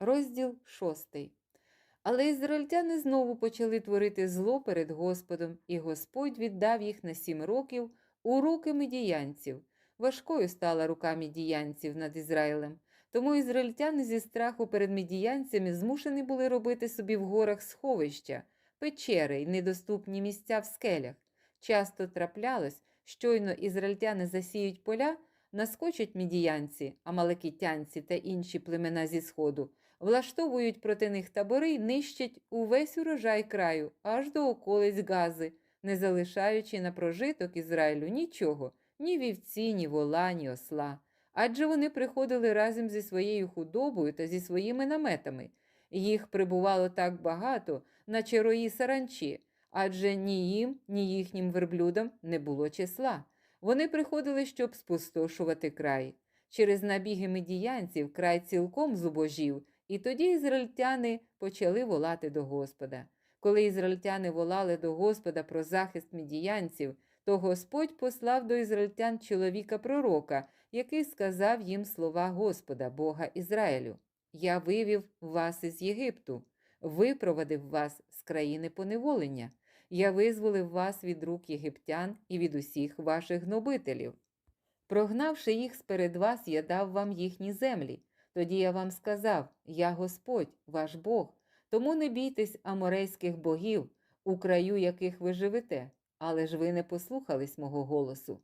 Розділ шостий. Але ізраїльтяни знову почали творити зло перед Господом, і Господь віддав їх на сім років у руки медіянців. Важкою стала рука медіянців над Ізраїлем. Тому ізраїльтяни зі страху перед медіянцями змушені були робити собі в горах сховища, печери й недоступні місця в скелях. Часто траплялось, щойно ізраїльтяни засіють поля, наскочать мідіянці, амалекітянці та інші племена зі сходу, влаштовують проти них табори й нищать увесь урожай краю, аж до околиць Гази, не залишаючи на прожиток Ізраїлю нічого, ні вівці, ні вола, ні осла. Адже вони приходили разом зі своєю худобою та зі своїми наметами. Їх прибувало так багато, наче рої саранчі, адже ні їм, ні їхнім верблюдам не було числа. Вони приходили, щоб спустошувати край. Через набіги медіянців край цілком зубожів, і тоді ізраїльтяни почали волати до Господа. Коли ізраїльтяни волали до Господа про захист медіянців, то Господь послав до ізраїльтян чоловіка пророка, який сказав їм слова Господа, Бога Ізраїлю: Я вивів вас із Єгипту, випровадив вас з країни поневолення. Я визволив вас від рук єгиптян і від усіх ваших гнобителів. Прогнавши їх сперед вас, я дав вам їхні землі. Тоді я вам сказав: Я Господь, ваш Бог, тому не бійтесь аморейських богів, у краю яких ви живете, але ж ви не послухались мого голосу.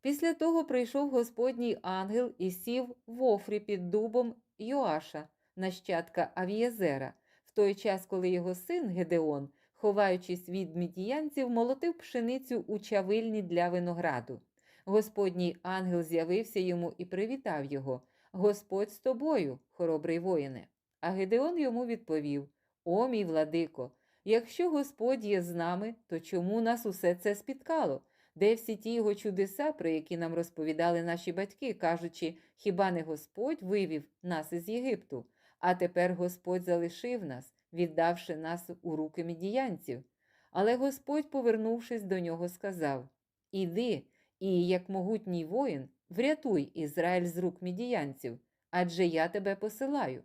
Після того прийшов Господній ангел і сів в офрі під дубом Йоаша, нащадка Авієзера, в той час, коли його син Гедеон, ховаючись від мідіянців, молотив пшеницю у чавильні для винограду. Господній ангел з'явився йому і привітав його. Господь з тобою, хоробрий воїне. А Гедеон йому відповів: О, мій владико, якщо Господь є з нами, то чому нас усе це спіткало? Де всі ті його чудеса, про які нам розповідали наші батьки, кажучи, хіба не Господь вивів нас із Єгипту? А тепер Господь залишив нас, віддавши нас у руки мідіянців. Але Господь, повернувшись до нього, сказав: Іди, і, як могутній воїн, врятуй Ізраїль з рук мідіянців, адже я тебе посилаю.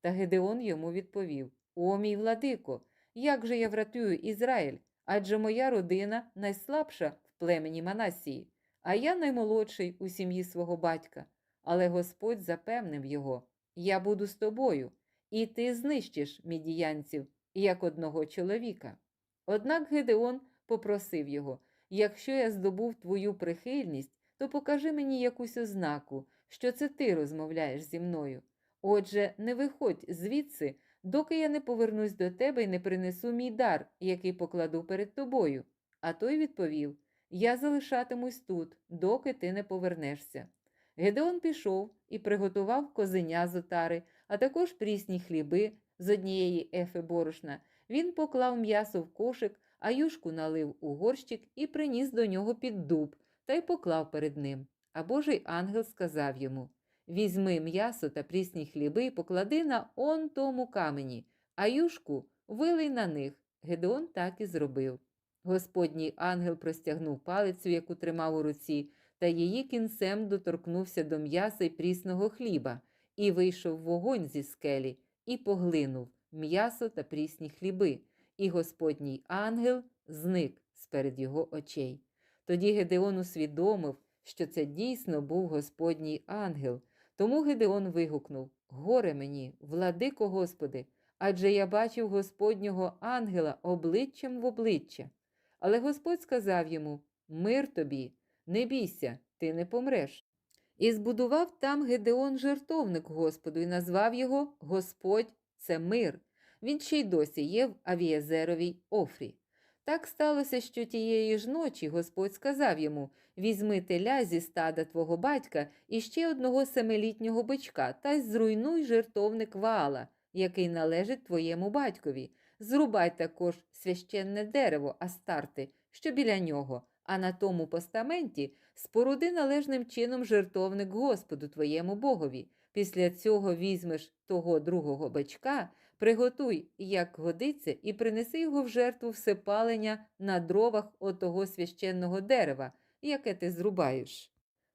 Та Гедеон йому відповів: О, мій владико, як же я врятую Ізраїль? Адже моя родина найслабша в племені Манасії, а я наймолодший у сім'ї свого батька. Але Господь запевнив його: Я буду з тобою, і ти знищиш мідіянців, як одного чоловіка. Однак Гедеон попросив його: Якщо я здобув твою прихильність, то покажи мені якусь ознаку, що це ти розмовляєш зі мною. Отже, не виходь звідси, доки я не повернусь до тебе і не принесу мій дар, який покладу перед тобою. А той відповів: Я залишатимусь тут, доки ти не повернешся. Гедеон пішов і приготував козеня з отари, а також прісні хліби з однієї ефи борошна. Він поклав м'ясо в кошик, а юшку налив у горщик і приніс до нього під дуб та й поклав перед ним. А Божий ангел сказав йому: Візьми м'ясо та прісні хліби і поклади на он тому камені, а юшку вилий на них. Гедеон так і зробив. Господній ангел простягнув палицю, яку тримав у руці, та її кінцем доторкнувся до м'яса й прісного хліба, і вийшов вогонь зі скелі, і поглинув м'ясо та прісні хліби, і Господній ангел зник сперед його очей. Тоді Гедеон усвідомив, що це дійсно був Господній ангел. Тому Гедеон вигукнув Горе мені, владико Господи, адже я бачив Господнього ангела обличчям в обличчя. Але Господь сказав йому Мир тобі, не бійся, ти не помреш. І збудував там Гедеон жертовник Господу і назвав його Господь це мир. Він ще й досі є в Авієзеровій Офрі. Так сталося, що тієї ж ночі Господь сказав йому Візьми теля зі стада твого батька і ще одного семилітнього бичка, та й зруйнуй жертовник Ваала, який належить твоєму батькові. Зрубай також священне дерево Астарти, що біля нього, а на тому постаменті споруди належним чином жертовник Господу твоєму Богові. Після цього візьмеш того другого бичка, приготуй, як годиться, і принеси його в жертву всепалення на дровах отого священного дерева, яке ти зрубаєш.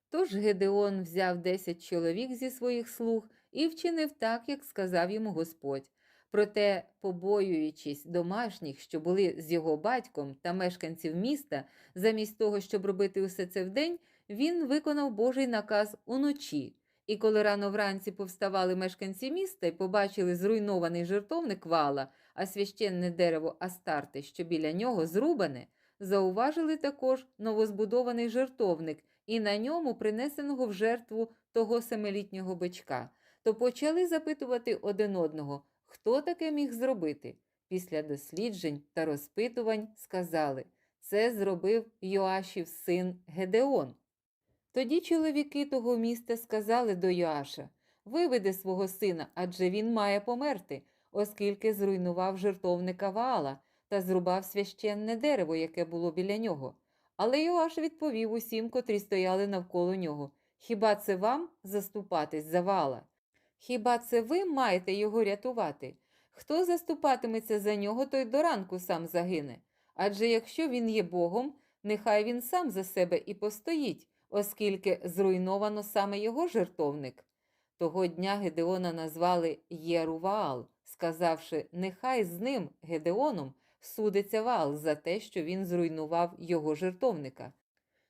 Тож Гедеон взяв десять чоловік зі своїх слуг і вчинив так, як сказав йому Господь. Проте, побоюючись домашніх, що були з його батьком та мешканців міста, замість того, щоб робити усе це вдень, він виконав Божий наказ уночі. І коли рано вранці повставали мешканці міста і побачили зруйнований жертовник вала, а священне дерево Астарте, що біля нього зрубане, зауважили також новозбудований жертовник і на ньому принесеного в жертву того семилітнього бичка, то почали запитувати один одного, хто таке міг зробити. Після досліджень та розпитувань сказали це зробив Йоашів син Гедеон. Тоді чоловіки того міста сказали до Йоаша Виведи свого сина, адже він має померти, оскільки зруйнував жертовника Ваала та зрубав священне дерево, яке було біля нього. Але Йоаш відповів усім, котрі стояли навколо нього Хіба це вам заступатись за Ваала? Хіба це ви маєте його рятувати? Хто заступатиметься за нього, той до ранку сам загине. Адже якщо він є Богом, нехай він сам за себе і постоїть, оскільки зруйновано саме його жертовник. Того дня Гедеона назвали Єруваал, сказавши, нехай з ним, Гедеоном, судиться Ваал за те, що він зруйнував його жертовника.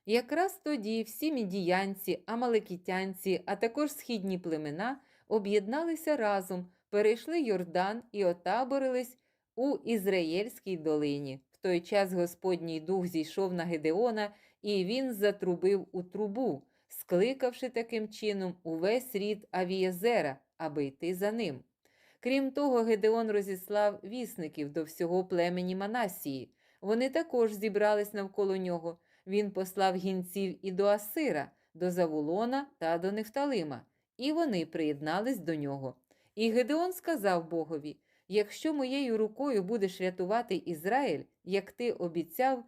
Якраз тоді всі мідіянці, амалекітянці, а також східні племена об'єдналися разом, перейшли Йордан і отаборились у Ізраїльській долині. В той час Господній дух зійшов на Гедеона, і він затрубив у трубу, скликавши таким чином увесь рід Авієзера, аби йти за ним. Крім того, Гедеон розіслав вісників до всього племені Манасії. Вони також зібрались навколо нього. Він послав гінців і до Асира, до Завулона та до Нефталима, і вони приєднались до нього. І Гедеон сказав Богові: Якщо моєю рукою будеш рятувати Ізраїль, як ти обіцяв,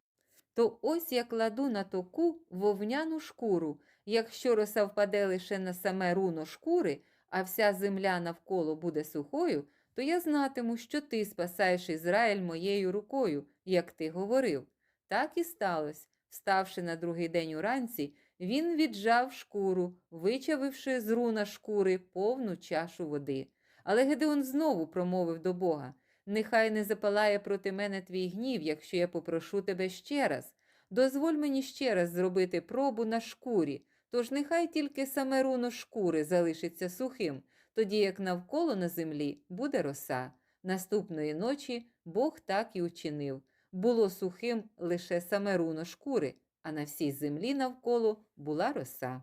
то ось я кладу на току вовняну шкуру. Якщо роса впаде лише на саме руно шкури, а вся земля навколо буде сухою, то я знатиму, що ти спасаєш Ізраїль моєю рукою, як ти говорив. Так і сталося. Вставши на другий день уранці, він віджав шкуру, вичавивши з руна шкури повну чашу води. Але Гедеон знову промовив до Бога Нехай не запалає проти мене твій гнів, якщо я попрошу тебе ще раз. Дозволь мені ще раз зробити пробу на шкурі, тож нехай тільки саме руно шкури залишиться сухим, тоді як навколо на землі буде роса. Наступної ночі Бог так і учинив. Було сухим лише саме руно шкури, а на всій землі навколо була роса.